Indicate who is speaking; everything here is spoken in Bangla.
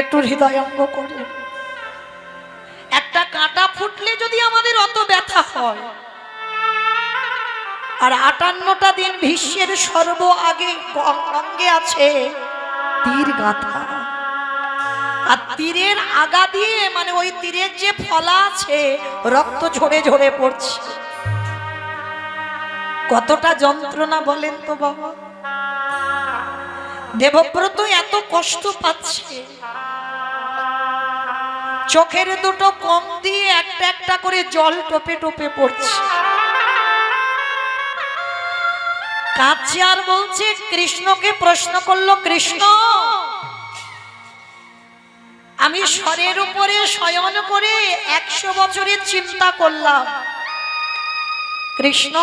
Speaker 1: একটু হৃদয়ঙ্গ করে একটা কাঁটা ফুটলে যদি আমাদের অত ব্যথা হয়। আর আটান্নটা দিন ভীষ্মের সর্ব আগে অঙ্গে আছে তীর গাথা। আর তীরের আগা দিয়ে মানে ওই তীরের যে ফলা আছে, রক্ত ঝরে ঝরে পড়ছে। কতটা যন্ত্রণা বলেন তো বাবা। দেবব্রত এত কষ্ট পাচ্ছে। চোখের দুটো কম দিয়ে একটা একটা করে জল টোপে টোপে পড়ছে। কাঁদছে আর বলছে, কৃষ্ণকে প্রশ্ন করল, কৃষ্ণ, আমি স্বরের উপরে শয়ন করে একশো বছরের চিন্তা করলাম। কৃষ্ণ